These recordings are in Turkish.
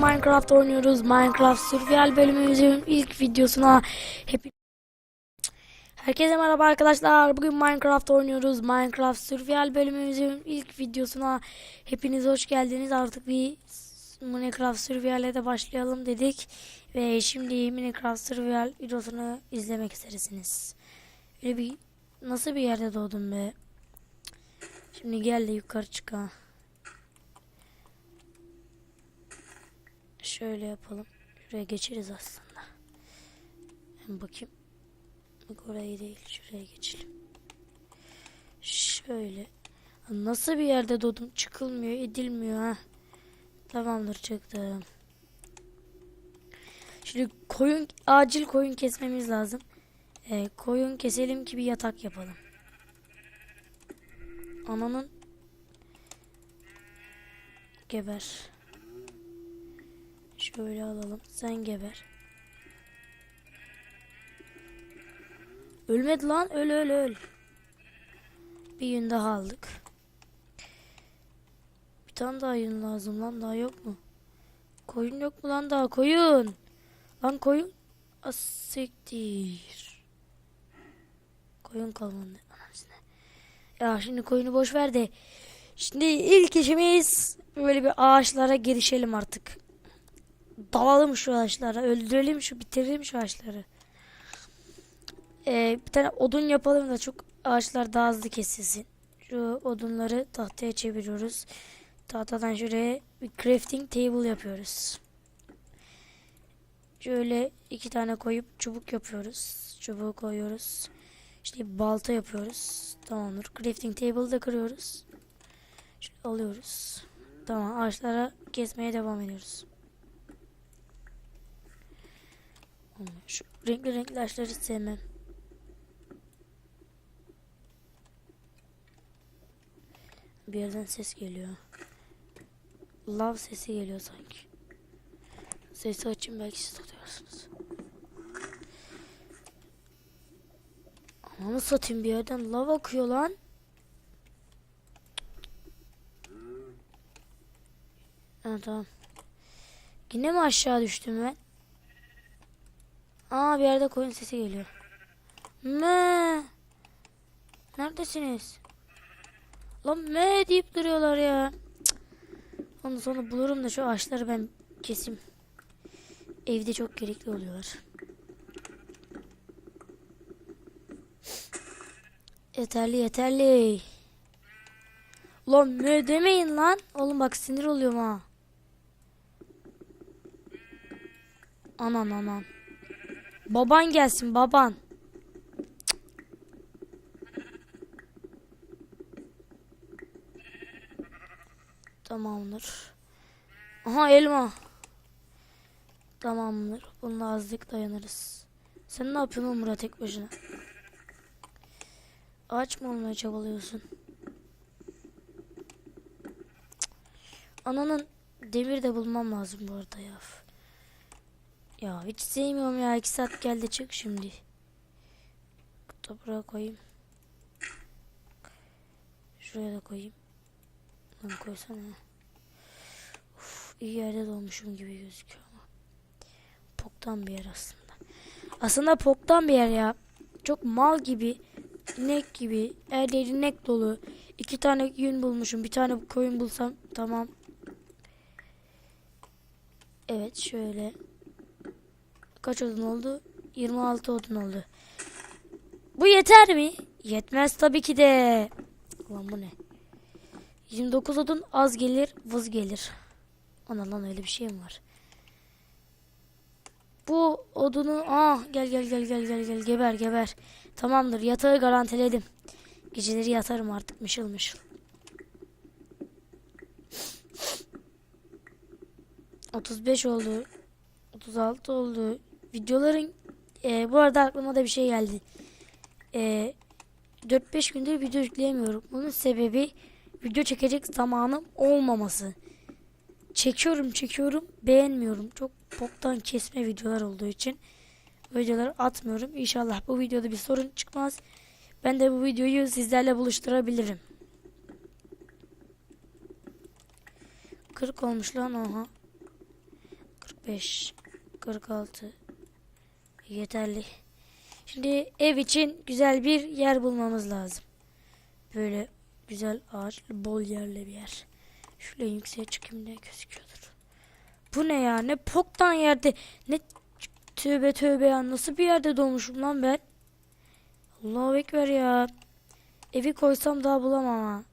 Minecraft oynuyoruz. Minecraft Survival bölümümüzün ilk videosuna hep Herkese merhaba arkadaşlar. Bugün Minecraft oynuyoruz. Minecraft Survival bölümümüzün ilk videosuna hepiniz hoş geldiniz. Artık bir Minecraft Survival'e de başlayalım dedik. Ve şimdi Minecraft Survival videosunu izlemek istersiniz. Böyle bir nasıl bir yerde doğdum be. Şimdi gel de yukarı çıkalım. Şöyle yapalım. Şuraya geçeriz aslında. Hem bakayım. Bak orayı değil. Şuraya geçelim. Şöyle. Nasıl bir yerde doğdum? Çıkılmıyor, edilmiyor ha. Tamamdır çıktım. Şimdi koyun, acil koyun kesmemiz lazım. Ee, koyun keselim ki bir yatak yapalım. Ananın geber. Şöyle alalım. Sen geber. Ölmedi lan. Öl öl öl. Bir yün daha aldık. Bir tane daha yün lazım lan. Daha yok mu? Koyun yok mu lan daha? Koyun. Lan koyun. Asiktir. Koyun kalmadı. Anasını. Ya şimdi koyunu boş ver de. Şimdi ilk işimiz böyle bir ağaçlara girişelim artık dalalım şu ağaçlara. Öldürelim şu bitirelim şu ağaçları. Ee, bir tane odun yapalım da çok ağaçlar daha hızlı kesilsin. Şu odunları tahtaya çeviriyoruz. Tahtadan şuraya bir crafting table yapıyoruz. Şöyle iki tane koyup çubuk yapıyoruz. Çubuğu koyuyoruz. İşte balta yapıyoruz. Tamamdır. Crafting table'ı da kırıyoruz. Şöyle alıyoruz. Tamam ağaçlara kesmeye devam ediyoruz. Şu renkli renkli hiç sevmem. Bir yerden ses geliyor. Lav sesi geliyor sanki. Sesi açın belki siz tutuyorsunuz. Ananı satayım bir yerden lav akıyor lan. Ha tamam. Yine mi aşağı düştüm ben? Aa bir yerde koyun sesi geliyor. Me. Neredesiniz? Lan me deyip duruyorlar ya. Ondan sonra bulurum da şu ağaçları ben kesim. Evde çok gerekli oluyorlar. Yeterli yeterli. Lan me demeyin lan. Oğlum bak sinir oluyorum ha. Anan anan. Baban gelsin baban. Tamamdır. Aha elma. Tamamdır. Bununla azlık dayanırız. Sen ne yapıyorsun burada tek başına? Ağaç mı olmaya çabalıyorsun? Ananın demir de bulmam lazım bu arada ya. Ya hiç sevmiyorum ya. 2 saat geldi çık şimdi. Buraya koyayım. Şuraya da koyayım. Lan koysana. Uf, iyi yerde doğmuşum gibi gözüküyor ama. Poktan bir yer aslında. Aslında poktan bir yer ya. Çok mal gibi. inek gibi. Her yer inek dolu. İki tane yün bulmuşum. Bir tane koyun bulsam tamam. Evet şöyle. Kaç odun oldu? 26 odun oldu. Bu yeter mi? Yetmez tabii ki de. Lan bu ne? 29 odun az gelir, vız gelir. Ana lan öyle bir şey mi var? Bu odunu ah gel gel gel gel gel gel geber geber. Tamamdır yatağı garantiledim. Geceleri yatarım artık mışıl mışıl. Otuz beş oldu. Otuz altı oldu videoların e, bu arada aklıma da bir şey geldi. E, 4-5 gündür video yükleyemiyorum. Bunun sebebi video çekecek zamanım olmaması. Çekiyorum çekiyorum beğenmiyorum. Çok boktan kesme videolar olduğu için videoları atmıyorum. İnşallah bu videoda bir sorun çıkmaz. Ben de bu videoyu sizlerle buluşturabilirim. 40 olmuş lan oha. 45 46 yeterli. Şimdi ev için güzel bir yer bulmamız lazım. Böyle güzel ağaçlı bol yerli bir yer. Şöyle yükseğe çıkayım ne gözüküyordur. Bu ne ya? Ne poktan yerde. Ne tövbe tövbe ya. Nasıl bir yerde doğmuşum lan ben? Allahu Ekber ya. Evi koysam daha bulamam ha.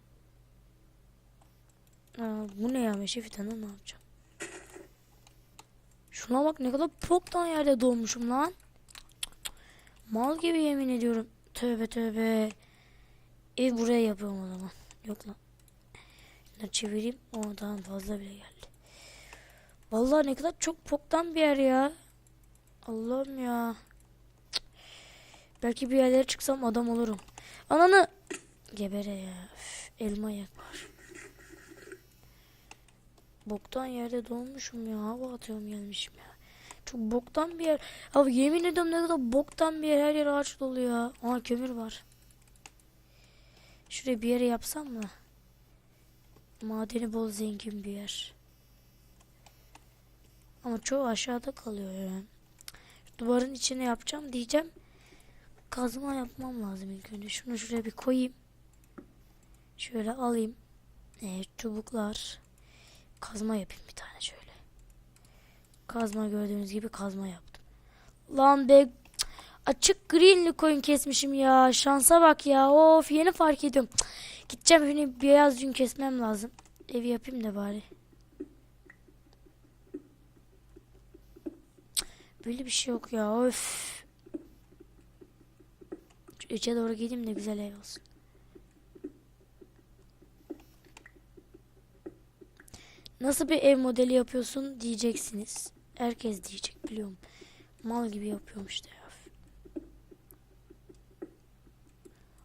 Aa, bu ne ya meşe fidanı ne yapacağım? Şuna bak ne kadar poktan yerde doğmuşum lan. Mal gibi yemin ediyorum. Tövbe tövbe. Ev buraya yapıyorum o zaman. Yok lan. Şunları çevireyim. O daha fazla bile geldi. Vallahi ne kadar çok poktan bir yer ya. Allah'ım ya. Belki bir yerlere çıksam adam olurum. Ananı. Gebere ya. Üf, elma yak var. Boktan yerde doğmuşum ya. Hava atıyorum gelmişim ya. Çok boktan bir yer. Abi yemin ediyorum ne kadar boktan bir yer. Her yer ağaç dolu ya. Aa kömür var. Şuraya bir yere yapsam mı? Madeni bol zengin bir yer. Ama çoğu aşağıda kalıyor yani. Duvarın içine yapacağım diyeceğim. Kazma yapmam lazım ilk önce. Şunu şuraya bir koyayım. Şöyle alayım. Evet çubuklar. Kazma yapayım bir tane şöyle. Kazma gördüğünüz gibi kazma yaptım. Lan be açık greenli koyun kesmişim ya. Şansa bak ya. Of yeni fark ediyorum. Gideceğim şimdi beyaz yün kesmem lazım. Evi yapayım da bari. Böyle bir şey yok ya. Of. İçe doğru gideyim de güzel ev olsun. Nasıl bir ev modeli yapıyorsun diyeceksiniz. Herkes diyecek biliyorum. Mal gibi yapıyorum işte ya.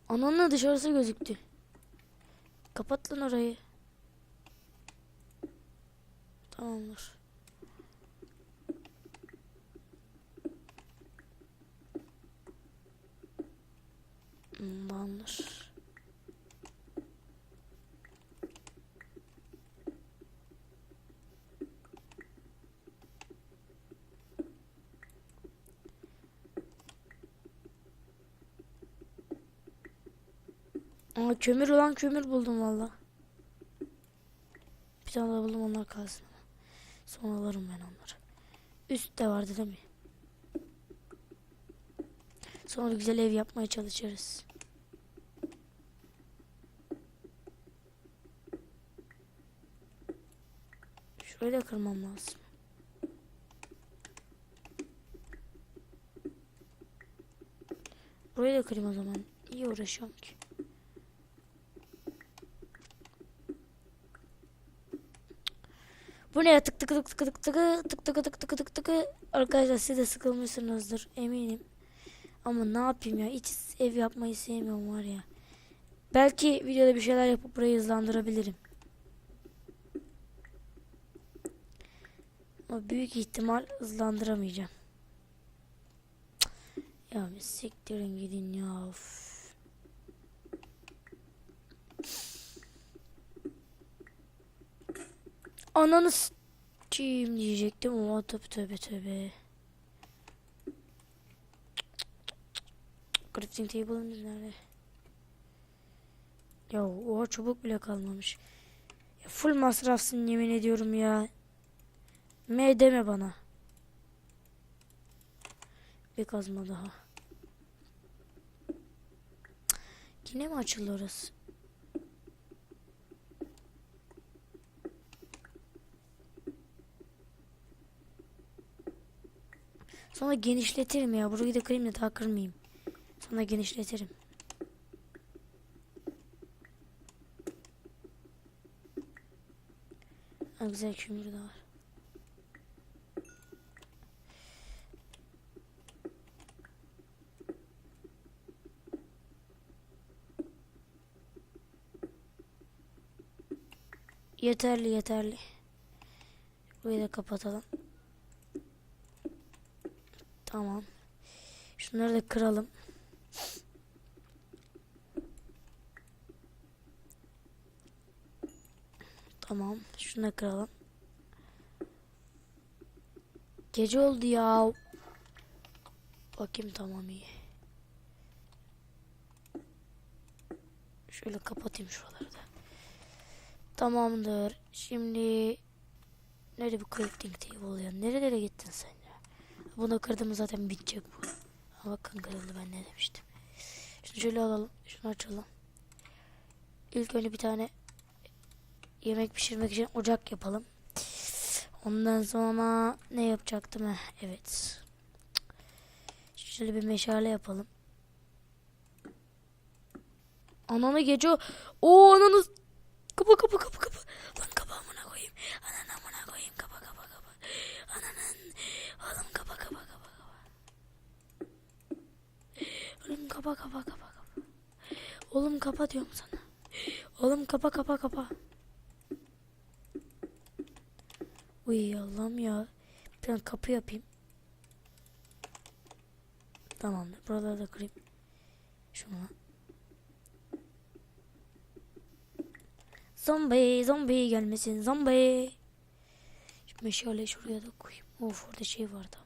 Ananın dışarısı gözüktü. Kapat lan orayı. Tamamdır. Hmm, Tamamdır. Aa kömür olan kömür buldum valla. Bir tane daha buldum onlar kalsın. Sonra alırım ben onları. Üstte vardı değil mi? Sonra güzel ev yapmaya çalışırız. Şöyle kırmam lazım. Burayı da kırayım o zaman. İyi uğraşıyorum ki. Bu ne ya tık tık tık tık tık tık tık tık tık tık tık tık Arkadaşlar siz de sıkılmışsınızdır eminim. Ama ne yapayım ya hiç ev yapmayı sevmiyorum var ya. Belki videoda bir şeyler yapıp burayı hızlandırabilirim. Ama büyük ihtimal hızlandıramayacağım. Ya bir siktirin gidin ya. Of. Ananı s**eyim diyecektim ama tövbe tövbe tövbe. Crafting table'ımız nerede? Ya oha çubuk bile kalmamış. Ya full masrafsın yemin ediyorum ya. M deme bana. Bir kazma daha. Yine mi açıldı orası? Sonra genişletirim ya. Burayı da kırayım da daha kırmayayım. Sonra genişletirim. Ha, güzel kömür de var. Yeterli yeterli. Burayı da kapatalım. Tamam. Şunları da kıralım. Tamam. Şunu da kıralım. Gece oldu ya. Bakayım tamam iyi. Şöyle kapatayım şuraları da. Tamamdır. Şimdi nerede bu crafting table ya? Nerelere gittin sen? Bunu kırdım zaten bitecek bu. Ha, bakın kırıldı ben ne demiştim. Şunu şöyle alalım. Şunu açalım. İlk önce bir tane yemek pişirmek için ocak yapalım. Ondan sonra ne yapacaktım? Heh, evet. Şöyle bir meşale yapalım. Ananı gece o. Ananı. Kapa kapa kapa kapa. Lan kapa amına koyayım. Ananı amına koyayım. Kapa kapa kapa. Ananın. Oğlum kapa kapa kapa kapa. Oğlum kapa kapa kapa kapa. Oğlum kapa diyorum sana. Oğlum kapa kapa kapa. Uy Allah'ım ya. Bir kapı yapayım. Tamamdır. Buraları da kırayım. Şunu. Zombi, zombi gelmesin, zombi. Şu meşale şuraya da koyayım. Of orada şey vardı.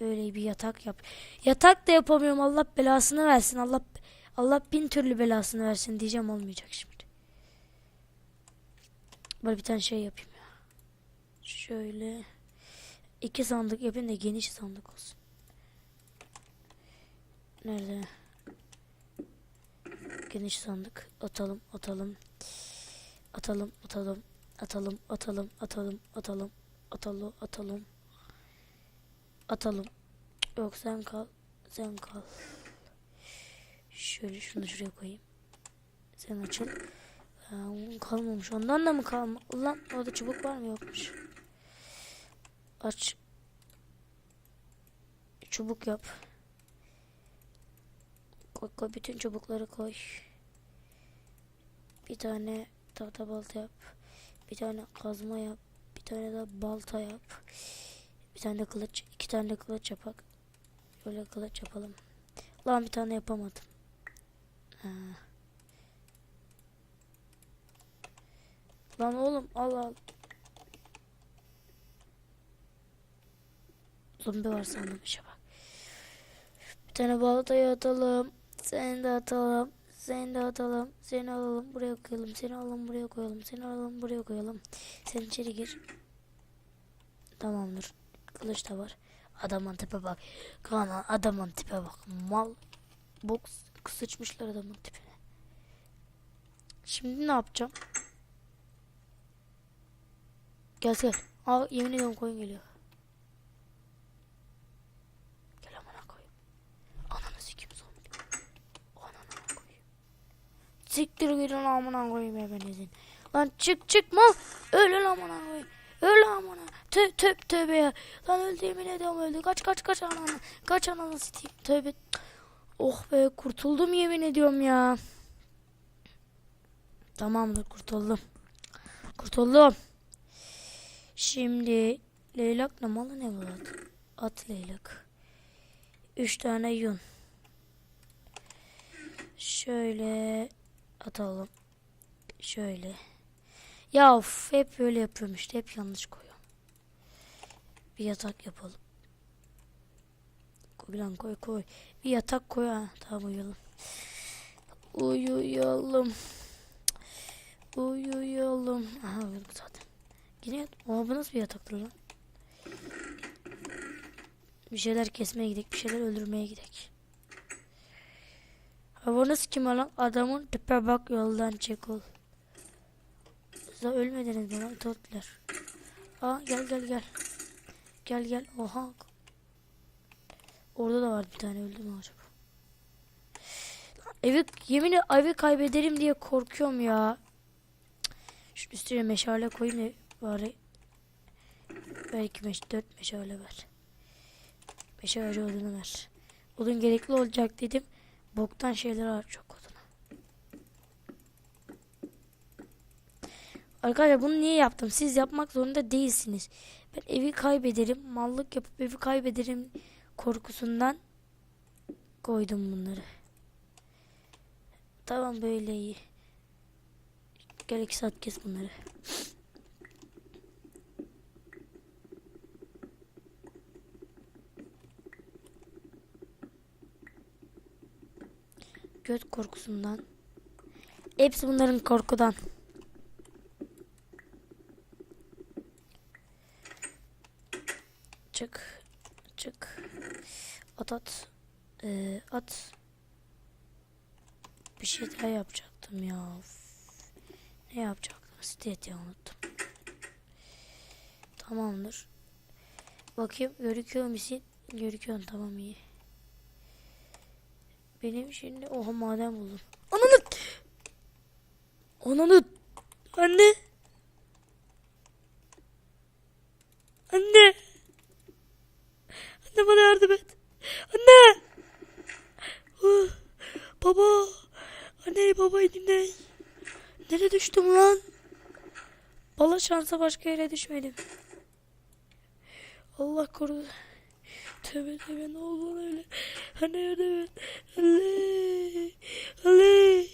Böyle bir yatak yap. Yatak da yapamıyorum. Allah belasını versin. Allah Allah bin türlü belasını versin diyeceğim olmayacak şimdi. Böyle bir tane şey yapayım ya. Şöyle iki sandık yapayım da geniş sandık olsun. Nerede? Geniş sandık. Atalım, atalım. Atalım, atalım. Atalım, atalım, atalım, atalım. Atalım, atalım. Atalım. Yok sen kal. Sen kal. Şöyle şunu şuraya koyayım. Sen açıl. Kalmamış. Ondan da mı kalma? Ulan orada çubuk var mı? Yokmuş. Aç. Çubuk yap. Koy, koy bütün çubukları koy. Bir tane tahta balta yap. Bir tane kazma yap. Bir tane de balta yap. Bir tane de kılıç. iki tane de kılıç yapak. Şöyle kılıç yapalım. Lan bir tane yapamadım. Ha. Lan oğlum al al. Zombi var sandım işe bak. Bir tane baltayı atalım. Seni de atalım. Seni de atalım. Seni alalım buraya koyalım. Seni alalım buraya koyalım. Seni alalım buraya koyalım. Sen içeri gir. Tamamdır. Kılıç da var. Adamın tipe bak. Kaan adamın tipe bak. Mal. Boks sıçmışlar adamın tipine. Şimdi ne yapacağım? Gel gel. Aa yemin ediyorum koyun geliyor. Gel amına koyayım. Ananı sikim zombi. Ananı koyayım. Siktir gidin amına koyayım ebenizin. Lan çık çık mal. Öl lan amına koyayım. Öl amına. Tö tö tövbe ya. Lan öldü yemin ediyorum öldü. Kaç kaç kaç ananı. Kaç ananı sikeyim. Tövbe. Oh be kurtuldum yemin ediyorum ya. Tamamdır kurtuldum. Kurtuldum. Şimdi leylak ne malı ne bu at? At leylak. Üç tane yun. Şöyle atalım. Şöyle. Ya of, hep böyle yapıyorum işte. Hep yanlış koyuyorum. Bir yatak yapalım. Koy lan koy koy. Bir yatak koy ha. Tamam uyuyalım. Uyuyalım. Uyuyalım. Aha uyuduk zaten. Yine Aa, bu nasıl bir yataktır lan? Bir şeyler kesmeye gidek, bir şeyler öldürmeye gidek. Havanız kim lan? Adamın tipe bak yoldan çek ol. Siz daha ölmediniz lan totlar? Aa gel gel gel. Gel gel. Oha. Orada da var bir tane öldü mü acaba? Evi yemin evi kaybederim diye korkuyorum ya. Şu üstüne meşale koyayım da bari. Belki meş dört meşale ver. Meşale odunu ver. Odun gerekli olacak dedim. Boktan şeyler var çok Arkadaşlar bunu niye yaptım? Siz yapmak zorunda değilsiniz. Ben evi kaybederim. Mallık yapıp evi kaybederim korkusundan koydum bunları. Tamam böyle iyi. Gel iki saat kes bunları. Göt korkusundan. Hepsi bunların korkudan. Çık. Çık. At at. Ee, at. Bir şey daha yapacaktım ya. Ne yapacaktım? State unuttum. Tamamdır. Bakayım görüküyor musun? Görüküyorsun tamam iyi. Benim şimdi oha maden buldum. Ananı! Ananı! Anne! Anne bana yardım et. Anne! Ah, Baba! Anne babayı dinle. Nereye düştüm lan? Bala şansa başka yere düşmedim. Allah korudu. Tövbe tövbe ne oldu öyle? Anne yardım et. Ali! Ali!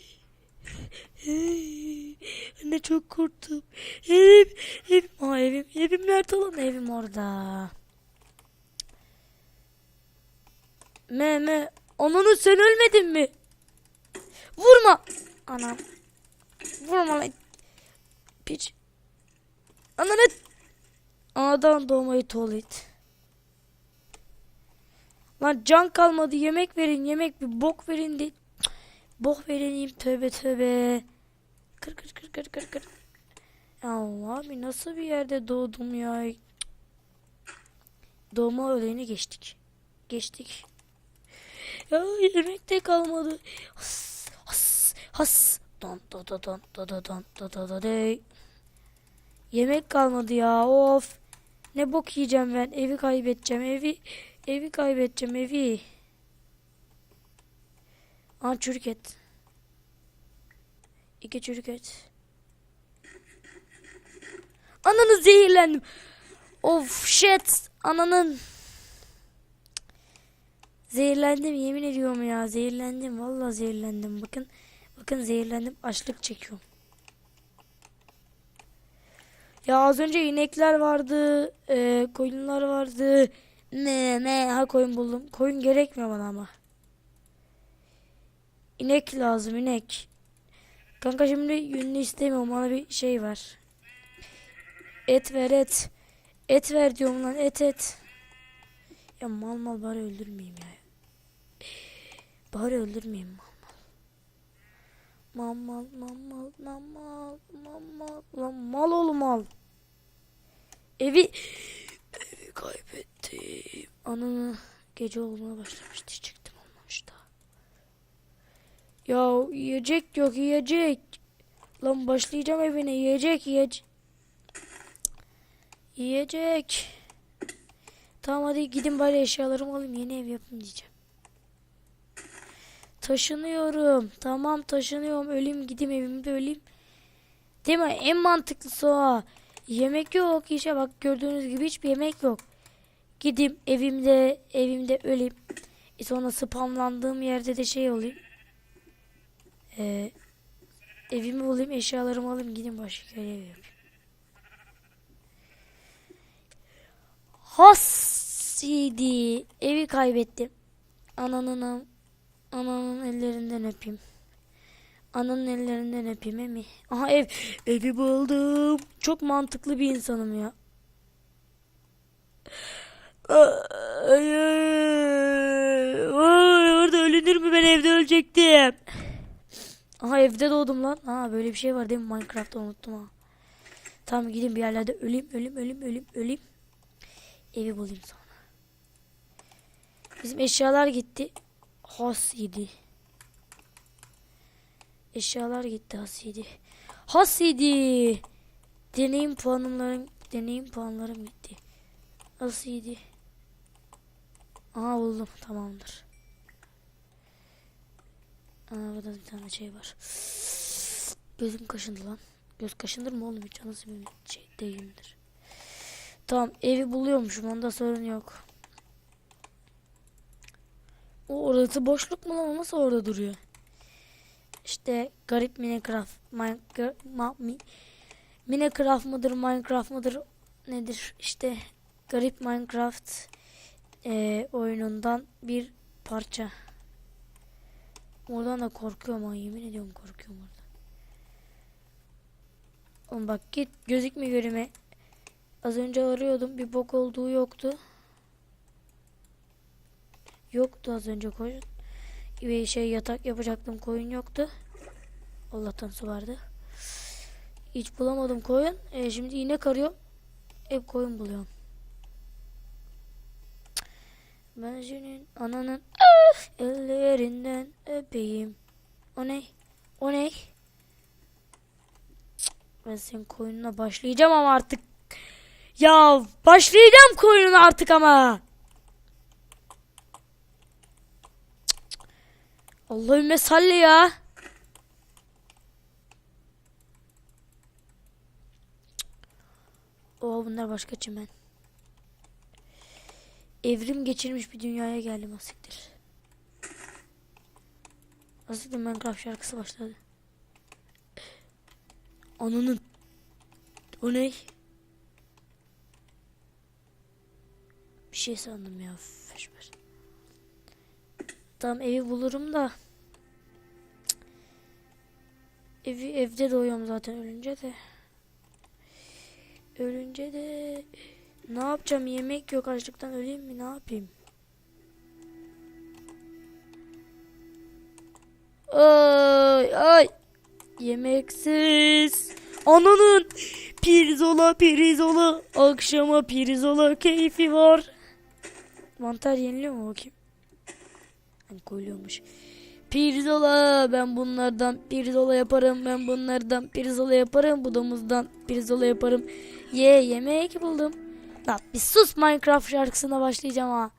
Anne çok korktum. Evim, evim, aa evim, evim nerede lan? Evim orada. Me me, ananı sen ölmedin mi? Vurma. Anam. Vurma lan. Piç. Ananı. Anadan doğmayı tuvalet. Lan can kalmadı yemek verin yemek bir bok verin de. Bok vereyim tövbe tövbe. Kır kır kır kır kır kır. Ya abi nasıl bir yerde doğdum ya. Doğma öğleni geçtik. Geçtik. Ya yemek de kalmadı. Has has has. Don do do don do do don do do do dey. Yemek kalmadı ya of. Ne bok yiyeceğim ben. Evi kaybedeceğim. Evi evi kaybedeceğim evi. Aa çürük et. İki çürük et. Ananı zehirlendim. Of shit. Ananın. Zehirlendim yemin ediyorum ya. Zehirlendim. Vallahi zehirlendim. Bakın. Bakın zehirlendim. Açlık çekiyorum. Ya az önce inekler vardı. E, koyunlar vardı. Ne ne ha koyun buldum. Koyun gerekmiyor bana ama. İnek lazım inek. Kanka şimdi yünlü istemiyorum bana bir şey ver. Et ver et. Et ver diyorum lan et et. Ya mal mal bari öldürmeyeyim ya. Bari öldürmeyeyim mal mal. Mal mal mal mal mal mal mal lan mal oğlum mal. Evi evi kaybettim. Ananı gece olmaya başlamıştı çıktım olmamış. Ya yiyecek yok yiyecek. Lan başlayacağım evine yiyecek yiyecek. Yiyecek. Tamam hadi gidin bari eşyalarımı alayım yeni ev yapın diyeceğim. Taşınıyorum. Tamam taşınıyorum. Öleyim gideyim evimde öleyim. Değil mi? En mantıklısı o. Yemek yok. İşte bak gördüğünüz gibi hiçbir yemek yok. Gideyim evimde evimde öleyim. E sonra spamlandığım yerde de şey olayım. Ee, evimi bulayım eşyalarımı alayım gideyim başka yere ev yapayım. Hasidi evi kaybettim. Ananın ananın ellerinden öpeyim. Ananın ellerinden öpeyim emi. Aha ev. Evi buldum. Çok mantıklı bir insanım ya. Hayır. Orada ölünür mü ben evde ölecektim. Aha evde doğdum lan. Ha böyle bir şey var değil mi Minecraft'ta unuttum ha. Tamam gideyim bir yerlerde öleyim öleyim öleyim öleyim öleyim. Evi bulayım sonra. Bizim eşyalar gitti. Has yedi. Eşyalar gitti has yedi. Has yedi. Deneyim puanlarım deneyim puanlarım gitti. Has yedi. Aha buldum tamamdır. Aa burada bir tane şey var. Gözüm kaşındı lan. Göz kaşındır mı oğlum hiç bir şey değildir. Tamam evi buluyormuşum onda sorun yok. O orası boşluk mu lan nasıl orada duruyor? İşte garip Minecraft. Minecraft, mi, Minecraft mıdır Minecraft mıdır nedir işte garip Minecraft e, oyunundan bir parça. Oradan da korkuyorum ha yemin ediyorum korkuyorum oradan. Oğlum bak git gözükme göreme. Az önce arıyordum bir bok olduğu yoktu. Yoktu az önce koyun. Bir şey yatak yapacaktım koyun yoktu. Allah'tan su vardı. Hiç bulamadım koyun. E, şimdi inek arıyorum. Hep koyun buluyorum. Ben senin ananın ellerinden öpeyim. O ne? O ne? Ben senin koyununa başlayacağım ama artık. Ya başlayacağım koyununa artık ama. Allahümme salli ya. Oo bunlar başka çimen. Evrim geçirmiş bir dünyaya geldim asiktir. Asiktir Minecraft şarkısı başladı. Ananın. O ne? Bir şey sandım ya. Feşber. Tamam evi bulurum da. Cık. Evi evde doğuyorum zaten ölünce de. Ölünce de ne yapacağım? Yemek yok açlıktan öleyim mi? Ne yapayım? Ay ay. Yemeksiz. Ananın pirzola pirzola akşama pirzola keyfi var. Mantar yeniliyor mu bakayım? Ben koyuluyormuş. Pirzola ben bunlardan pirzola yaparım ben bunlardan pirzola yaparım bu domuzdan pirzola yaparım. Ye yemek buldum. Lan bir sus Minecraft şarkısına başlayacağım ha.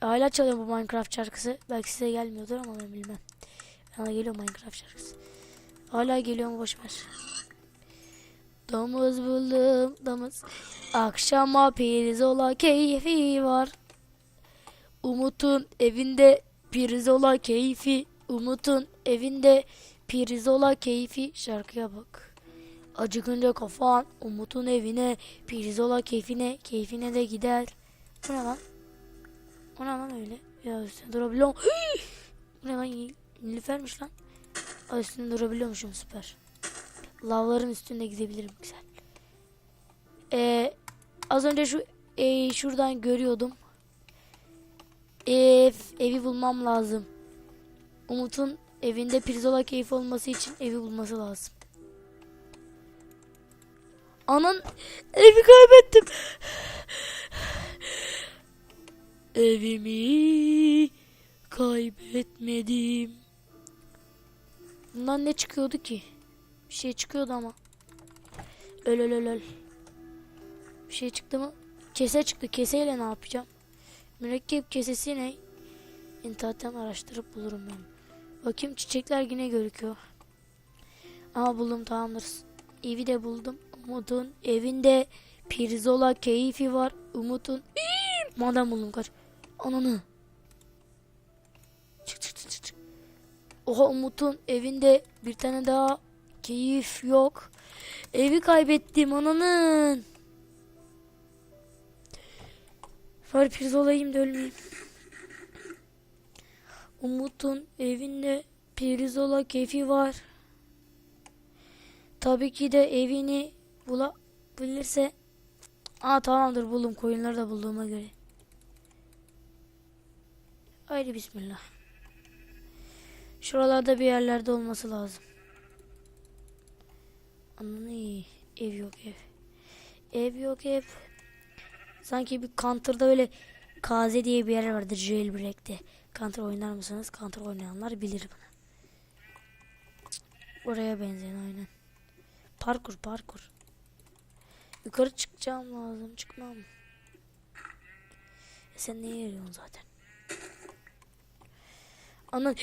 Hala çalıyor bu Minecraft şarkısı. Belki size gelmiyordur ama ben bilmem. Bana geliyor Minecraft şarkısı. Hala geliyor mu boşver. Domuz buldum domuz. Akşama pirzola keyfi var. Umut'un evinde pirzola keyfi. Umut'un evinde pirzola keyfi. Şarkıya bak. Acıkınca kafan Umut'un evine pirzola keyfine keyfine de gider. Bu ne lan? O ne lan öyle? Ya üstüne durabiliyorum. Bu ne lan? Nilüfermiş lan. Ay üstünde durabiliyormuşum süper. Lavların üstünde gidebilirim güzel. Ee, az önce şu e, şuradan görüyordum. Ev, evi bulmam lazım. Umut'un evinde pirzola keyfi olması için evi bulması lazım. Anan evi kaybettim. Evimi kaybetmedim. Bundan ne çıkıyordu ki? Bir şey çıkıyordu ama. Öl öl öl öl. Bir şey çıktı mı? Kese çıktı. Keseyle ne yapacağım? Mürekkep kesesi ne? İnternetten araştırıp bulurum ben. Bakayım çiçekler yine gözüküyor. Aa buldum tamamdır. Evi de buldum. Umut'un evinde pirzola keyfi var. Umut'un Madem buldum kaç. Ananı. Çık çık çık, çık. Oha Umut'un evinde bir tane daha keyif yok. Evi kaybettim ananın. Var pirzolayım da ölmeyeyim. Umut'un evinde pirzola keyfi var. Tabii ki de evini bulabilirse. Aa tamamdır buldum koyunları da bulduğuma göre. Haydi bismillah. Şuralarda bir yerlerde olması lazım. Ananı ev yok ev. Ev yok ev. Sanki bir Counter'da öyle KZ diye bir yer vardır Jailbreak'te. Counter oynar mısınız? Counter oynayanlar bilir bunu. Oraya benzeyen aynen. Parkur parkur. Yukarı çıkacağım lazım. Çıkmam. E sen neye yarıyorsun zaten? Anan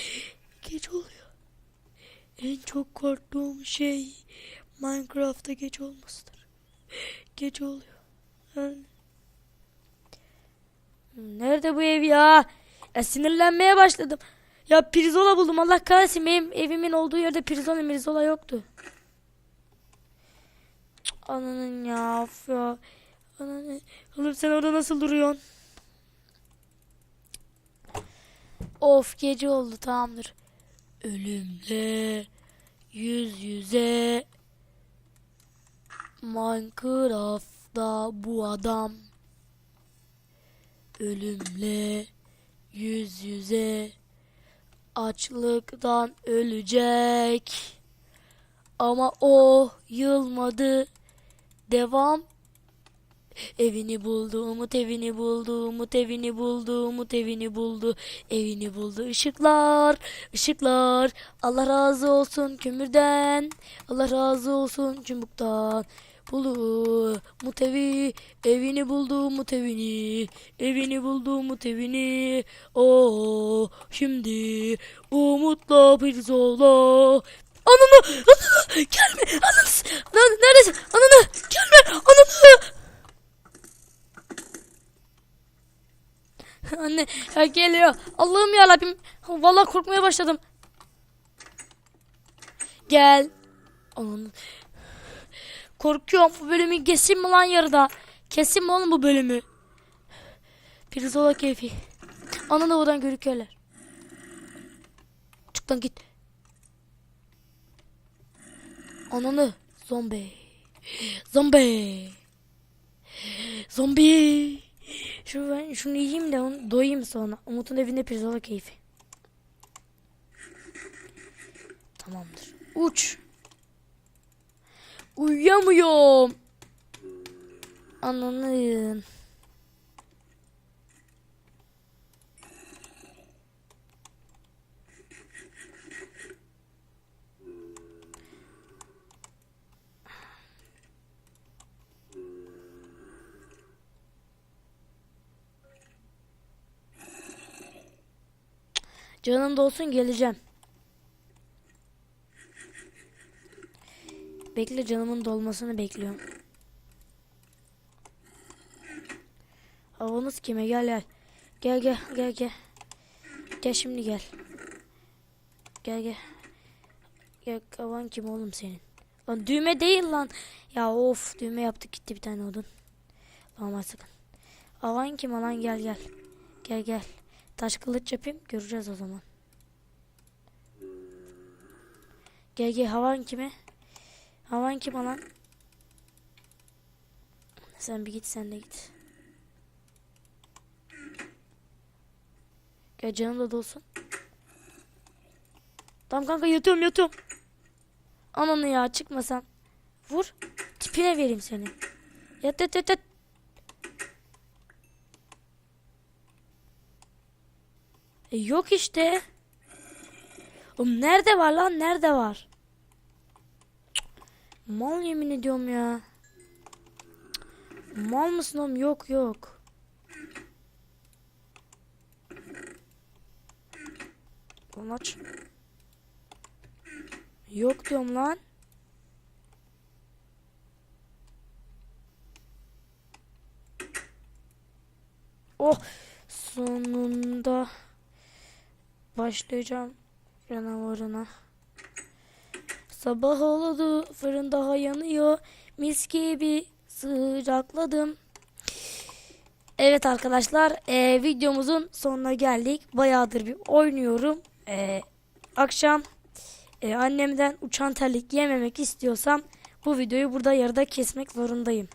geç oluyor. En çok korktuğum şey Minecraft'ta geç olmasıdır. Geç oluyor. Yani... Nerede bu ev ya? Ya sinirlenmeye başladım. Ya pirzola buldum. Allah kahretsin benim evimin olduğu yerde pirzola mirzola yoktu. Ananın ya. of ya. Ananın. Oğlum sen orada nasıl duruyorsun? Of gece oldu tamamdır. Ölümle yüz yüze Minecraft'ta bu adam ölümle yüz yüze açlıktan ölecek. Ama o yılmadı. Devam. Evini buldu, Umut evini buldu, Umut evini buldu, Umut evini buldu, evini buldu. Işıklar, ışıklar. Allah razı olsun kömürden, Allah razı olsun çubuktan. Buldu Umut evi, evini buldu Umut evini, buldu Umut evini. Oo, şimdi Umut'la Pirzola. Ananı, ananı, gelme, ananı, neredesin, ananı, gelme, ananı. Anne ya geliyor. Allah'ım ya Rabbim. Vallahi korkmaya başladım. Gel. Ananı. Korkuyorum bu bölümü kesin mi lan yarıda? Kesin mi oğlum bu bölümü? Pirzola keyfi. Ananı oradan görüküyorlar. Çık git. Ananı. Zombi. Zombi. Zombi. Şu ben şunu yiyeyim de onu doyayım sonra. Umut'un evinde pirzola keyfi. Tamamdır. Uç. Uyuyamıyorum. Ananın. Canım da olsun geleceğim. Bekle canımın dolmasını bekliyorum. Havamız kime gel gel. Gel gel gel gel. Gel şimdi gel. Gel gel. Gel havan kim oğlum senin? Lan düğme değil lan. Ya of düğme yaptık gitti bir tane odun. Tamam sakın. Havan kim lan gel gel. Gel gel. Taş kılıç yapayım göreceğiz o zaman. Gel gel havan kime? Havan kim lan? Sen bir git sen de git. Gel canım da dolsun. Tamam kanka yatıyorum yatıyorum. Ananı ya çıkmasan. Vur. Tipine vereyim seni. Yat yat yat yat. E, yok işte. Oğlum nerede var lan? Nerede var? Mal yemin ediyorum ya. Mal mısın oğlum? Yok yok. Lan aç. Yok diyorum lan. Oh sonunda başlayacağım canavarına. Sabah oldu fırın daha yanıyor mis gibi sıcakladım. Evet arkadaşlar e, videomuzun sonuna geldik. Bayağıdır bir oynuyorum. E, akşam e, annemden uçan terlik yememek istiyorsam bu videoyu burada yarıda kesmek zorundayım.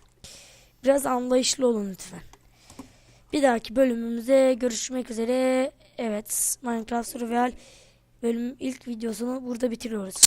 Biraz anlayışlı olun lütfen. Bir dahaki bölümümüze görüşmek üzere. Evet Minecraft Survival bölüm ilk videosunu burada bitiriyoruz.